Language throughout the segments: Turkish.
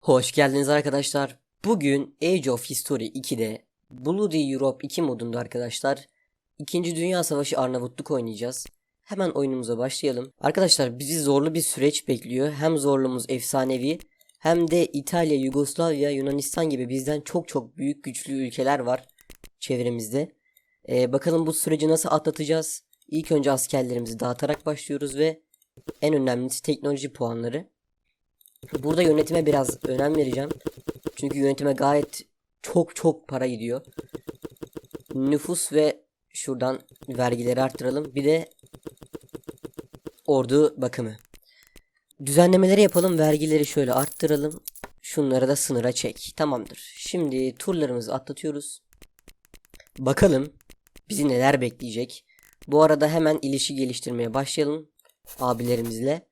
Hoş geldiniz arkadaşlar. Bugün Age of History 2'de Bloody Europe 2 modunda arkadaşlar 2. Dünya Savaşı Arnavutluk oynayacağız. Hemen oyunumuza başlayalım. Arkadaşlar bizi zorlu bir süreç bekliyor. Hem zorluğumuz efsanevi hem de İtalya, Yugoslavya, Yunanistan gibi bizden çok çok büyük güçlü ülkeler var çevremizde. Ee, bakalım bu süreci nasıl atlatacağız? İlk önce askerlerimizi dağıtarak başlıyoruz ve en önemlisi teknoloji puanları. Burada yönetime biraz önem vereceğim. Çünkü yönetime gayet çok çok para gidiyor. Nüfus ve şuradan vergileri arttıralım. Bir de ordu bakımı. Düzenlemeleri yapalım. Vergileri şöyle arttıralım. Şunları da sınıra çek. Tamamdır. Şimdi turlarımızı atlatıyoruz. Bakalım bizi neler bekleyecek. Bu arada hemen ilişki geliştirmeye başlayalım abilerimizle.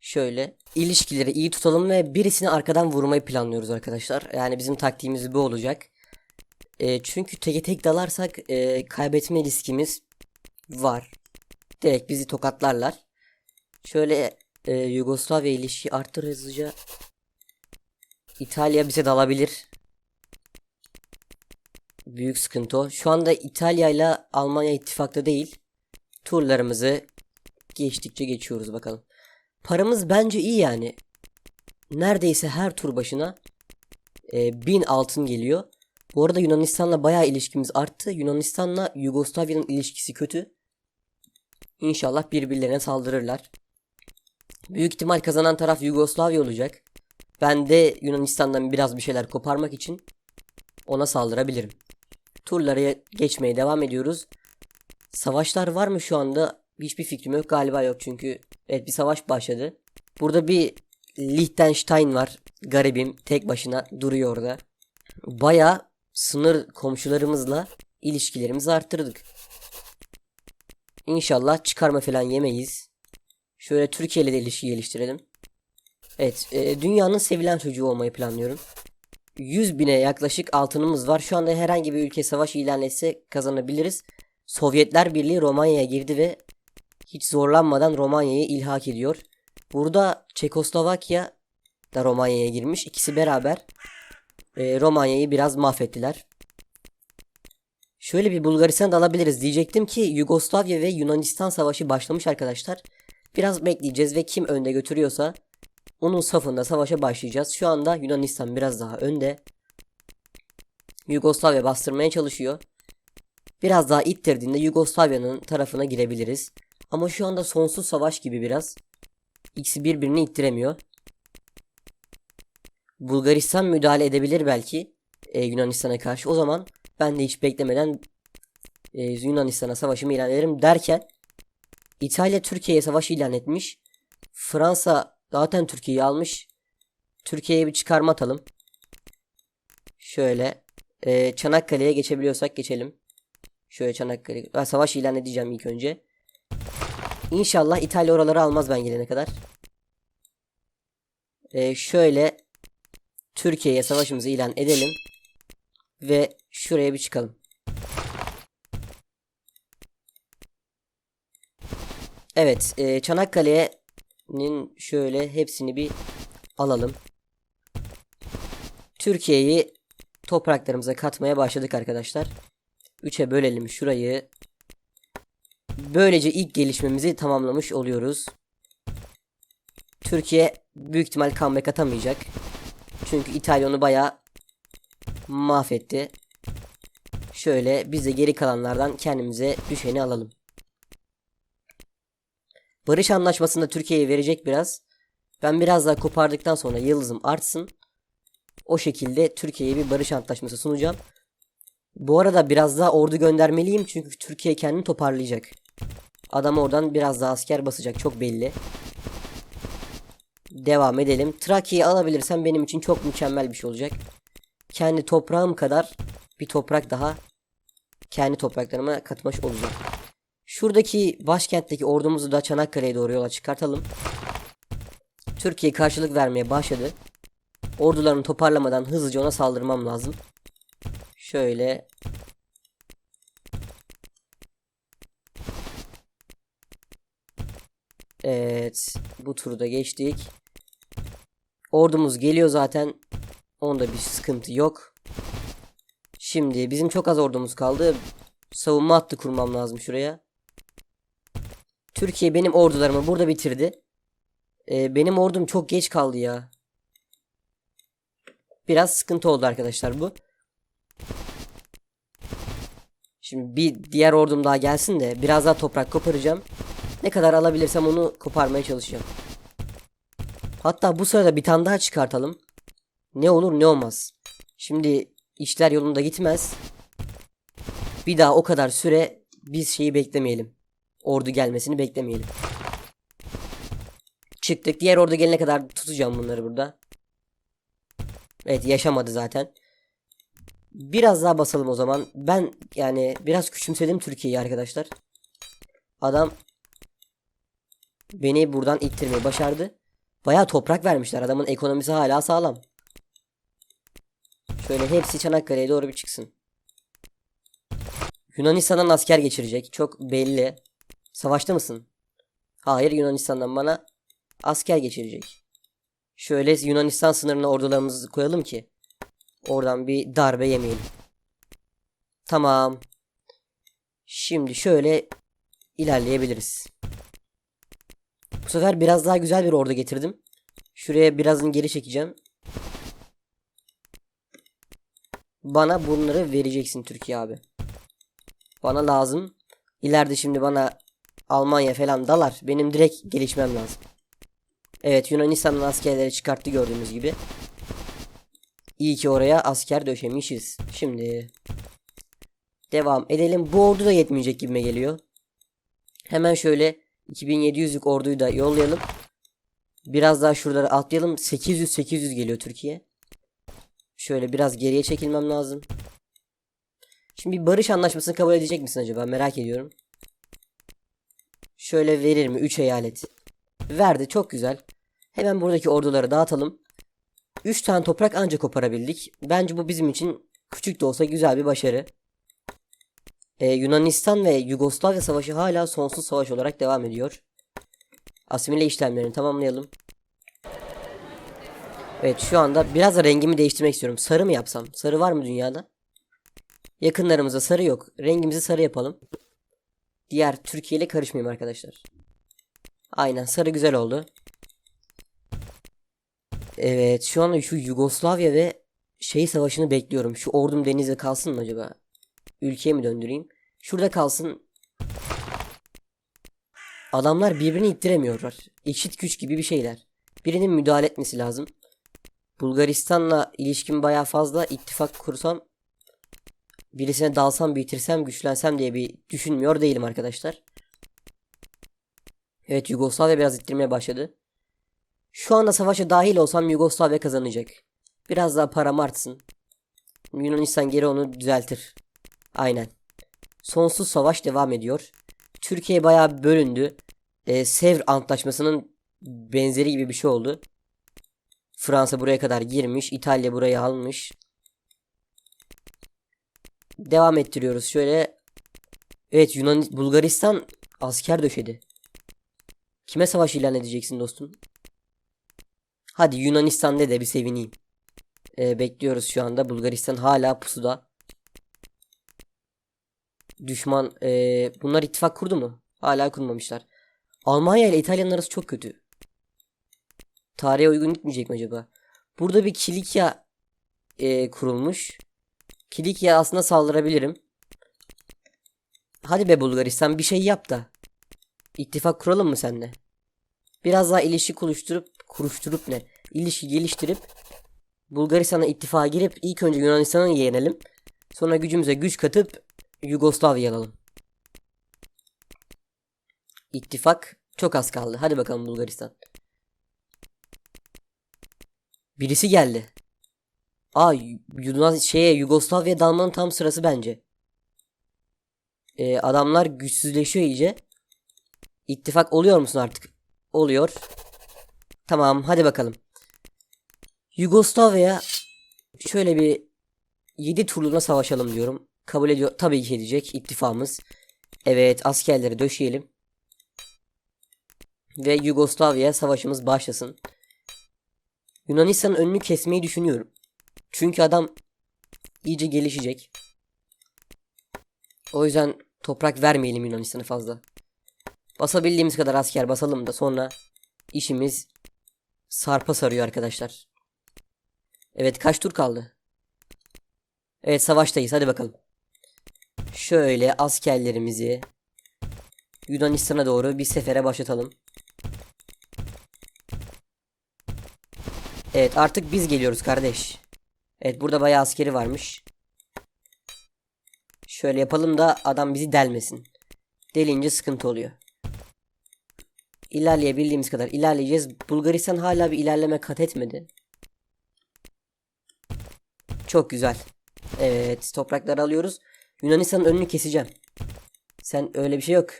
Şöyle ilişkileri iyi tutalım ve birisini arkadan vurmayı planlıyoruz arkadaşlar. Yani bizim taktiğimiz bu olacak. E, çünkü teke tek dalarsak e, kaybetme riskimiz var. Direkt bizi tokatlarlar. Şöyle e, Yugoslavya ilişki arttır hızlıca. İtalya bize dalabilir. Büyük sıkıntı o. Şu anda İtalya ile Almanya ittifakta değil. Turlarımızı geçtikçe geçiyoruz bakalım. Paramız bence iyi yani. Neredeyse her tur başına e, 1000 altın geliyor. Bu arada Yunanistan'la bayağı ilişkimiz arttı. Yunanistan'la Yugoslavya'nın ilişkisi kötü. İnşallah birbirlerine saldırırlar. Büyük ihtimal kazanan taraf Yugoslavya olacak. Ben de Yunanistan'dan biraz bir şeyler koparmak için ona saldırabilirim. Turlara geçmeye devam ediyoruz. Savaşlar var mı şu anda? Hiçbir fikrim yok. Galiba yok çünkü evet bir savaş başladı. Burada bir Liechtenstein var. Garibim tek başına duruyor orada. Baya sınır komşularımızla ilişkilerimizi arttırdık. İnşallah çıkarma falan yemeyiz. Şöyle Türkiye ile de ilişki geliştirelim. Evet, e, dünyanın sevilen çocuğu olmayı planlıyorum. 100 bine yaklaşık altınımız var. Şu anda herhangi bir ülke savaş ilan etse kazanabiliriz. Sovyetler Birliği Romanya'ya girdi ve hiç zorlanmadan Romanya'yı ilhak ediyor. Burada Çekoslovakya da Romanya'ya girmiş. İkisi beraber e, Romanya'yı biraz mahvettiler. Şöyle bir Bulgaristan da alabiliriz. Diyecektim ki Yugoslavya ve Yunanistan savaşı başlamış arkadaşlar. Biraz bekleyeceğiz ve kim önde götürüyorsa onun safında savaşa başlayacağız. Şu anda Yunanistan biraz daha önde. Yugoslavya bastırmaya çalışıyor. Biraz daha ittirdiğinde Yugoslavya'nın tarafına girebiliriz. Ama şu anda sonsuz savaş gibi biraz. İkisi birbirini ittiremiyor. Bulgaristan müdahale edebilir belki e, Yunanistan'a karşı. O zaman ben de hiç beklemeden e, Yunanistan'a savaşımı ilan ederim derken İtalya Türkiye'ye savaş ilan etmiş. Fransa zaten Türkiye'yi almış. Türkiye'ye bir çıkarma atalım. Şöyle e, Çanakkale'ye geçebiliyorsak geçelim. Şöyle Çanakkale. Ben savaş ilan edeceğim ilk önce. İnşallah İtalya oraları almaz ben gelene kadar. Ee, şöyle Türkiye'ye savaşımızı ilan edelim. Ve şuraya bir çıkalım. Evet. E, Çanakkale'nin şöyle hepsini bir alalım. Türkiye'yi topraklarımıza katmaya başladık arkadaşlar. 3'e bölelim şurayı. Böylece ilk gelişmemizi tamamlamış oluyoruz. Türkiye büyük ihtimal comeback atamayacak. Çünkü İtalya onu bayağı mahvetti. Şöyle biz de geri kalanlardan kendimize düşeni alalım. Barış anlaşmasında Türkiye'ye verecek biraz. Ben biraz daha kopardıktan sonra yıldızım artsın. O şekilde Türkiye'ye bir barış antlaşması sunacağım. Bu arada biraz daha ordu göndermeliyim çünkü Türkiye kendini toparlayacak. Adam oradan biraz daha asker basacak çok belli. Devam edelim. Trakya'yı alabilirsem benim için çok mükemmel bir şey olacak. Kendi toprağım kadar bir toprak daha kendi topraklarıma katmış olacak. Şuradaki başkentteki ordumuzu da Çanakkale'ye doğru yola çıkartalım. Türkiye karşılık vermeye başladı. Ordularını toparlamadan hızlıca ona saldırmam lazım. Şöyle Evet. Bu turu da geçtik. Ordumuz geliyor zaten. Onda bir sıkıntı yok. Şimdi bizim çok az ordumuz kaldı. Savunma hattı kurmam lazım şuraya. Türkiye benim ordularımı burada bitirdi. Ee, benim ordum çok geç kaldı ya. Biraz sıkıntı oldu arkadaşlar bu. Şimdi bir diğer ordum daha gelsin de biraz daha toprak koparacağım. Ne kadar alabilirsem onu koparmaya çalışacağım. Hatta bu sırada bir tane daha çıkartalım. Ne olur ne olmaz. Şimdi işler yolunda gitmez. Bir daha o kadar süre biz şeyi beklemeyelim. Ordu gelmesini beklemeyelim. Çıktık. Diğer ordu gelene kadar tutacağım bunları burada. Evet yaşamadı zaten. Biraz daha basalım o zaman. Ben yani biraz küçümsedim Türkiye'yi arkadaşlar. Adam beni buradan ittirmeyi başardı. Bayağı toprak vermişler. Adamın ekonomisi hala sağlam. Şöyle hepsi Çanakkale'ye doğru bir çıksın. Yunanistan'dan asker geçirecek. Çok belli. Savaşta mısın? Hayır Yunanistan'dan bana asker geçirecek. Şöyle Yunanistan sınırına ordularımızı koyalım ki oradan bir darbe yemeyelim. Tamam. Şimdi şöyle ilerleyebiliriz. Bu sefer biraz daha güzel bir ordu getirdim. Şuraya birazını geri çekeceğim. Bana bunları vereceksin Türkiye abi. Bana lazım. İleride şimdi bana Almanya falan dalar. Benim direkt gelişmem lazım. Evet Yunanistan'ın askerleri çıkarttı gördüğünüz gibi. İyi ki oraya asker döşemişiz. Şimdi devam edelim. Bu ordu da yetmeyecek gibime geliyor. Hemen şöyle 2700'lük orduyu da yollayalım. Biraz daha şuraları atlayalım. 800 800 geliyor Türkiye. Şöyle biraz geriye çekilmem lazım. Şimdi bir barış anlaşmasını kabul edecek misin acaba? Merak ediyorum. Şöyle verir mi? 3 eyalet. Verdi. Çok güzel. Hemen buradaki orduları dağıtalım. 3 tane toprak anca koparabildik. Bence bu bizim için küçük de olsa güzel bir başarı. Ee, Yunanistan ve Yugoslavya savaşı hala sonsuz savaş olarak devam ediyor. Asimile işlemlerini tamamlayalım. Evet şu anda biraz da rengimi değiştirmek istiyorum. Sarı mı yapsam? Sarı var mı dünyada? Yakınlarımızda sarı yok. Rengimizi sarı yapalım. Diğer Türkiye ile karışmayayım arkadaşlar. Aynen sarı güzel oldu. Evet şu anda şu Yugoslavya ve şey savaşını bekliyorum. Şu ordum denizde kalsın mı acaba? Ülkeye mi döndüreyim? Şurada kalsın. Adamlar birbirini ittiremiyorlar. Eşit güç gibi bir şeyler. Birinin müdahale etmesi lazım. Bulgaristan'la ilişkim baya fazla. ittifak kursam birisine dalsam bitirsem güçlensem diye bir düşünmüyor değilim arkadaşlar. Evet Yugoslavya biraz ittirmeye başladı. Şu anda savaşa dahil olsam Yugoslavya kazanacak. Biraz daha param artsın. Yunanistan geri onu düzeltir. Aynen. Sonsuz savaş devam ediyor. Türkiye bayağı bölündü. Ee, Sevr Antlaşması'nın benzeri gibi bir şey oldu. Fransa buraya kadar girmiş. İtalya burayı almış. Devam ettiriyoruz. Şöyle Evet Yunan Bulgaristan asker döşedi. Kime savaş ilan edeceksin dostum? Hadi Yunanistan de de bir sevineyim. Ee, bekliyoruz şu anda. Bulgaristan hala pusuda. Düşman ee, bunlar ittifak kurdu mu? Hala kurmamışlar. Almanya ile İtalya'nın arası çok kötü. Tarihe uygun gitmeyecek mi acaba? Burada bir Kilikya ee, kurulmuş. Kilikya aslında saldırabilirim. Hadi be Bulgaristan bir şey yap da. İttifak kuralım mı seninle? Biraz daha ilişki kuruşturup kuruşturup ne? İlişki geliştirip Bulgaristan'a ittifaka girip ilk önce Yunanistan'ı yenelim. Sonra gücümüze güç katıp Yugoslavya alalım. İttifak çok az kaldı. Hadi bakalım Bulgaristan. Birisi geldi. Aa Yunan şeye Yugoslavya dalmanın tam sırası bence. Ee, adamlar güçsüzleşiyor iyice. İttifak oluyor musun artık? Oluyor. Tamam hadi bakalım. Yugoslavya şöyle bir 7 turluğuna savaşalım diyorum. Kabul ediyor. Tabii ki edecek ittifamız. Evet askerleri döşeyelim. Ve Yugoslavya savaşımız başlasın. Yunanistan'ın önünü kesmeyi düşünüyorum. Çünkü adam iyice gelişecek. O yüzden toprak vermeyelim Yunanistan'a fazla. Basabildiğimiz kadar asker basalım da sonra işimiz sarpa sarıyor arkadaşlar. Evet kaç tur kaldı? Evet savaştayız hadi bakalım. Şöyle askerlerimizi Yunanistan'a doğru bir sefere başlatalım. Evet artık biz geliyoruz kardeş. Evet burada bayağı askeri varmış. Şöyle yapalım da adam bizi delmesin. Delince sıkıntı oluyor. İlerleyebildiğimiz kadar ilerleyeceğiz. Bulgaristan hala bir ilerleme kat etmedi. Çok güzel. Evet toprakları alıyoruz. Yunanistan'ın önünü keseceğim. Sen öyle bir şey yok.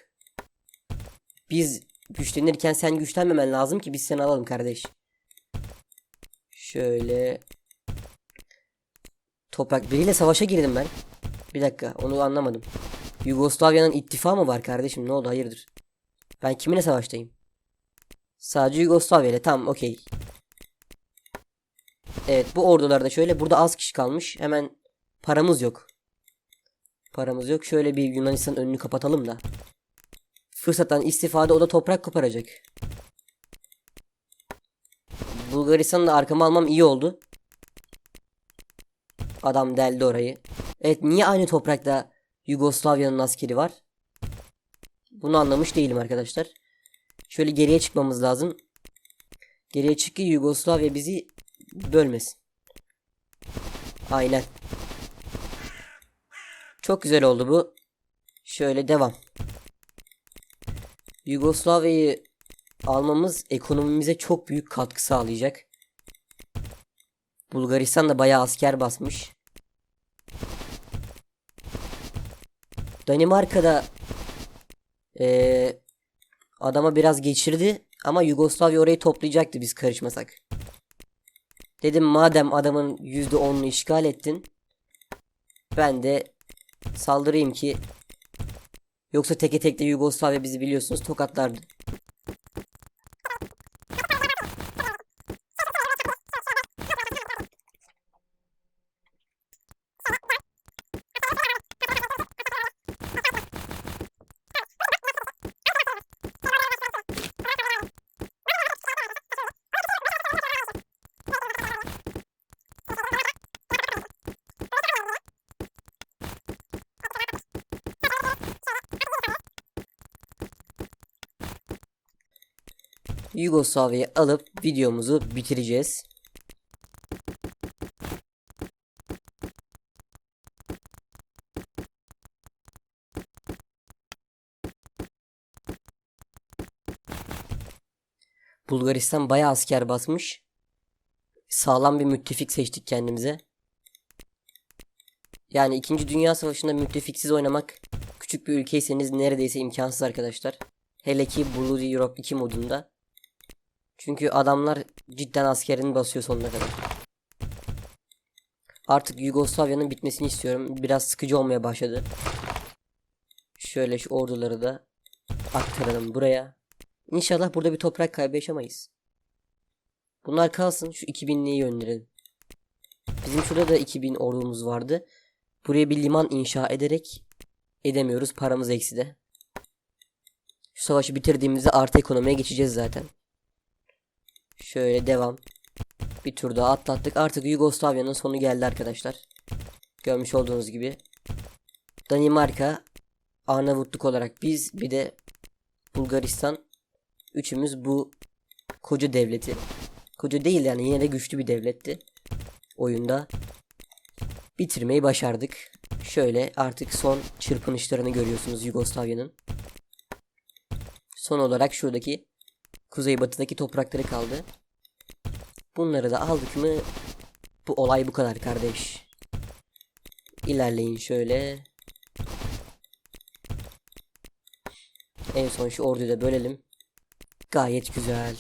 Biz güçlenirken sen güçlenmemen lazım ki biz seni alalım kardeş. Şöyle. Toprak biriyle savaşa girdim ben. Bir dakika onu anlamadım. Yugoslavya'nın ittifakı mı var kardeşim ne oldu hayırdır? Ben kiminle savaştayım? Sadece Yugoslavya ile tamam okey. Evet bu ordularda şöyle burada az kişi kalmış. Hemen paramız yok. Paramız yok. Şöyle bir Yunanistan önünü kapatalım da. Fırsattan istifade o da toprak koparacak. Bulgaristan'ı da arkama almam iyi oldu. Adam deldi orayı. Evet niye aynı toprakta Yugoslavya'nın askeri var? Bunu anlamış değilim arkadaşlar. Şöyle geriye çıkmamız lazım. Geriye çık ki Yugoslavya bizi bölmesin. Aynen. Çok güzel oldu bu. Şöyle devam. Yugoslavya'yı almamız ekonomimize çok büyük katkı sağlayacak. Bulgaristan da bayağı asker basmış. Danimarka'da eee, adama biraz geçirdi ama Yugoslavya orayı toplayacaktı biz karışmasak. Dedim madem adamın %10'unu işgal ettin ben de saldırayım ki yoksa teke tek Yugoslavya bizi biliyorsunuz tokatlardı. Yugoslavya'yı alıp videomuzu bitireceğiz. Bulgaristan bayağı asker basmış. Sağlam bir müttefik seçtik kendimize. Yani 2. Dünya Savaşı'nda müttefiksiz oynamak küçük bir ülkeyseniz neredeyse imkansız arkadaşlar. Hele ki Bloody Europe 2 modunda. Çünkü adamlar cidden askerini basıyor sonuna kadar. Artık Yugoslavya'nın bitmesini istiyorum. Biraz sıkıcı olmaya başladı. Şöyle şu orduları da aktaralım buraya. İnşallah burada bir toprak kaybı yaşamayız. Bunlar kalsın. Şu 2000'liği gönderelim. Bizim şurada da 2000 ordumuz vardı. Buraya bir liman inşa ederek edemiyoruz. Paramız ekside. Şu savaşı bitirdiğimizde artı ekonomiye geçeceğiz zaten. Şöyle devam. Bir tur daha atlattık. Artık Yugoslavya'nın sonu geldi arkadaşlar. Görmüş olduğunuz gibi. Danimarka, Arnavutluk olarak biz bir de Bulgaristan üçümüz bu koca devleti. Koca değil yani yine de güçlü bir devletti. Oyunda bitirmeyi başardık. Şöyle artık son çırpınışlarını görüyorsunuz Yugoslavya'nın. Son olarak şuradaki kuzeybatıdaki toprakları kaldı. Bunları da aldık mı bu olay bu kadar kardeş. İlerleyin şöyle. En son şu orduyu da bölelim. Gayet güzel.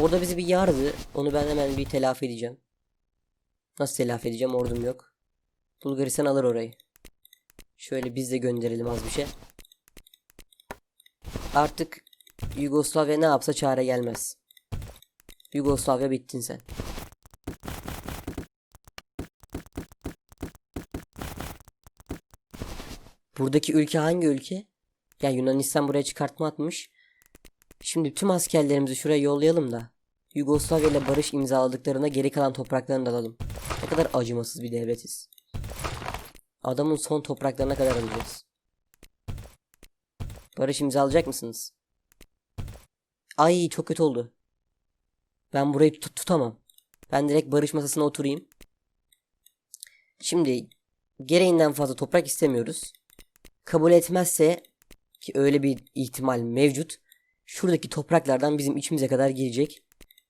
Orada bizi bir yardı. Onu ben hemen bir telafi edeceğim. Nasıl telafi edeceğim ordum yok. Bulgaristan alır orayı. Şöyle biz de gönderelim az bir şey. Artık Yugoslavya ne yapsa çare gelmez. Yugoslavya bittin sen. Buradaki ülke hangi ülke? Ya Yunanistan buraya çıkartma atmış. Şimdi tüm askerlerimizi şuraya yollayalım da Yugoslavya ile barış imzaladıklarına geri kalan topraklarını da alalım. Ne kadar acımasız bir devletiz. Adamın son topraklarına kadar alacağız. Barış imzalayacak mısınız? Ay çok kötü oldu. Ben burayı tut- tutamam. Ben direkt barış masasına oturayım. Şimdi gereğinden fazla toprak istemiyoruz. Kabul etmezse ki öyle bir ihtimal mevcut. Şuradaki topraklardan bizim içimize kadar girecek.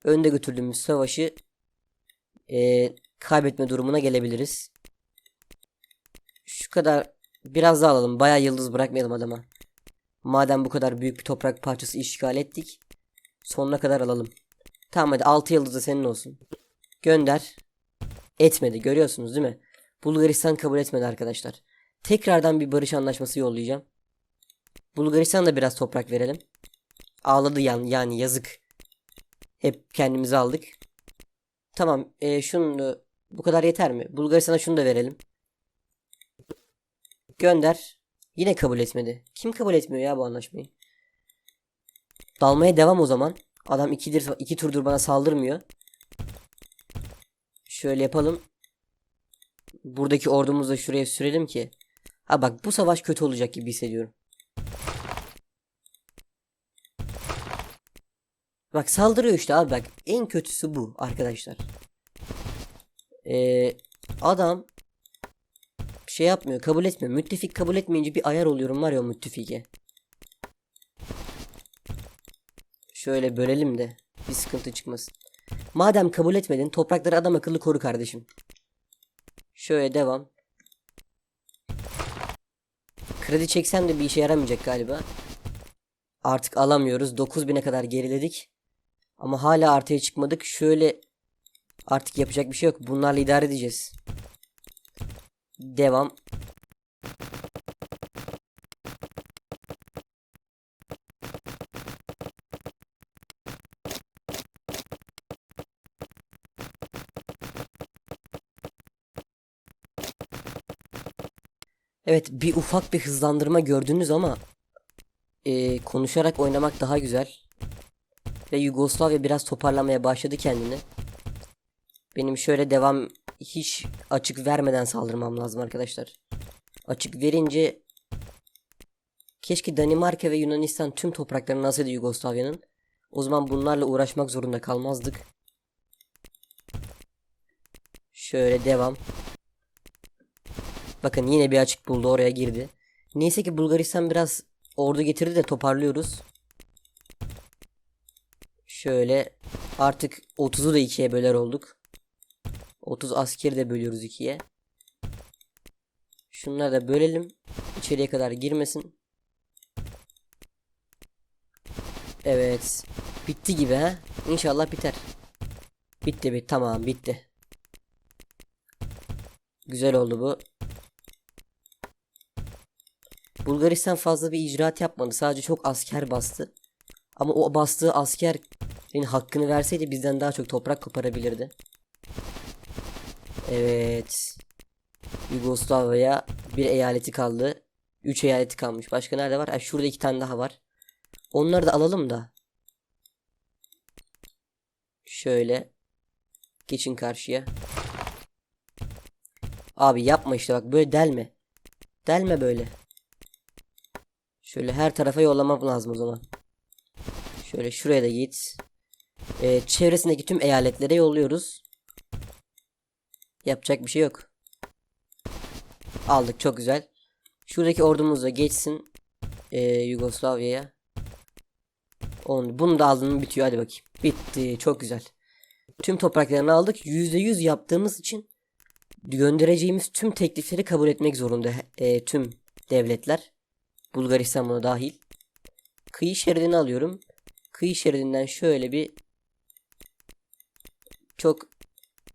Önde götürdüğümüz savaşı eee, kaybetme durumuna gelebiliriz. Şu kadar biraz daha alalım. Bayağı yıldız bırakmayalım adama. Madem bu kadar büyük bir toprak parçası işgal ettik. Sonuna kadar alalım. Tamam hadi 6 yıldız da senin olsun. Gönder. Etmedi görüyorsunuz değil mi? Bulgaristan kabul etmedi arkadaşlar. Tekrardan bir barış anlaşması yollayacağım. Bulgaristan'a biraz toprak verelim. Ağladı yani, yani yazık. Hep kendimizi aldık. Tamam e, şunu bu kadar yeter mi? Bulgaristan'a şunu da verelim. Gönder. Yine kabul etmedi. Kim kabul etmiyor ya bu anlaşmayı? Dalmaya devam o zaman. Adam ikidir, iki turdur bana saldırmıyor. Şöyle yapalım. Buradaki ordumuzu da şuraya sürelim ki. Ha bak bu savaş kötü olacak gibi hissediyorum. Bak saldırıyor işte abi bak. En kötüsü bu arkadaşlar. Ee, adam şey yapmıyor kabul etmiyor. Müttefik kabul etmeyince bir ayar oluyorum var ya o müttefike. Şöyle bölelim de bir sıkıntı çıkmasın. Madem kabul etmedin toprakları adam akıllı koru kardeşim. Şöyle devam. Kredi çeksem de bir işe yaramayacak galiba. Artık alamıyoruz. 9000'e kadar geriledik. Ama hala artıya çıkmadık. Şöyle artık yapacak bir şey yok. Bunlarla idare edeceğiz. Devam. Evet bir ufak bir hızlandırma gördünüz ama eee, konuşarak oynamak daha güzel. Ve Yugoslavya biraz toparlamaya başladı kendini. Benim şöyle devam hiç açık vermeden saldırmam lazım arkadaşlar. Açık verince keşke Danimarka ve Yunanistan tüm topraklarını alsaydı Yugoslavya'nın. O zaman bunlarla uğraşmak zorunda kalmazdık. Şöyle devam. Bakın yine bir açık buldu oraya girdi. Neyse ki Bulgaristan biraz ordu getirdi de toparlıyoruz. Şöyle artık 30'u da ikiye böler olduk. 30 askeri de bölüyoruz ikiye. Şunları da bölelim. İçeriye kadar girmesin. Evet. Bitti gibi ha. İnşallah biter. Bitti bit tamam bitti. Güzel oldu bu. Bulgaristan fazla bir icraat yapmadı. Sadece çok asker bastı. Ama o bastığı askerin hakkını verseydi bizden daha çok toprak koparabilirdi. Evet. Yugoslavya bir eyaleti kaldı. Üç eyaleti kalmış. Başka nerede var? Ha, şurada iki tane daha var. Onları da alalım da. Şöyle. Geçin karşıya. Abi yapma işte bak böyle delme. Delme böyle. Şöyle her tarafa yollamam lazım o zaman. Şöyle şuraya da git. Ee, çevresindeki tüm eyaletlere yolluyoruz. Yapacak bir şey yok. Aldık çok güzel. Şuradaki ordumuz da geçsin ee, Yugoslavya'ya. Bunu da aldın mı bitiyor hadi bakayım. Bitti çok güzel. Tüm topraklarını aldık. %100 yaptığımız için göndereceğimiz tüm teklifleri kabul etmek zorunda ee, tüm devletler. Bulgaristan buna dahil. Kıyı şeridini alıyorum. Kıyı şeridinden şöyle bir çok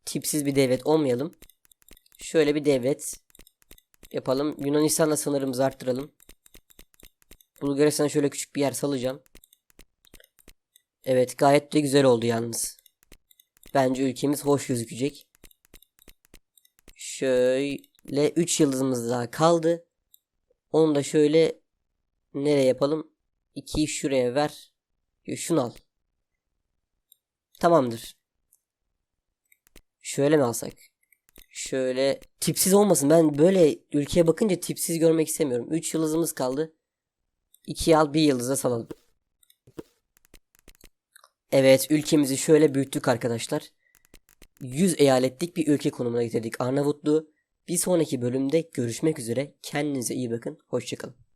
tipsiz bir devlet olmayalım. Şöyle bir devlet yapalım. Yunanistan'la sınırımızı arttıralım. Bulgaristan'a şöyle küçük bir yer salacağım. Evet gayet de güzel oldu yalnız. Bence ülkemiz hoş gözükecek. Şöyle 3 yıldızımız daha kaldı. Onu da şöyle nereye yapalım? 2'yi şuraya ver. Şunu al. Tamamdır. Şöyle mi alsak? Şöyle tipsiz olmasın. Ben böyle ülkeye bakınca tipsiz görmek istemiyorum. 3 yıldızımız kaldı. 2'yi al bir yıldıza salalım. Evet ülkemizi şöyle büyüttük arkadaşlar. 100 eyaletlik bir ülke konumuna getirdik Arnavutluğu. Bir sonraki bölümde görüşmek üzere. Kendinize iyi bakın. Hoşçakalın.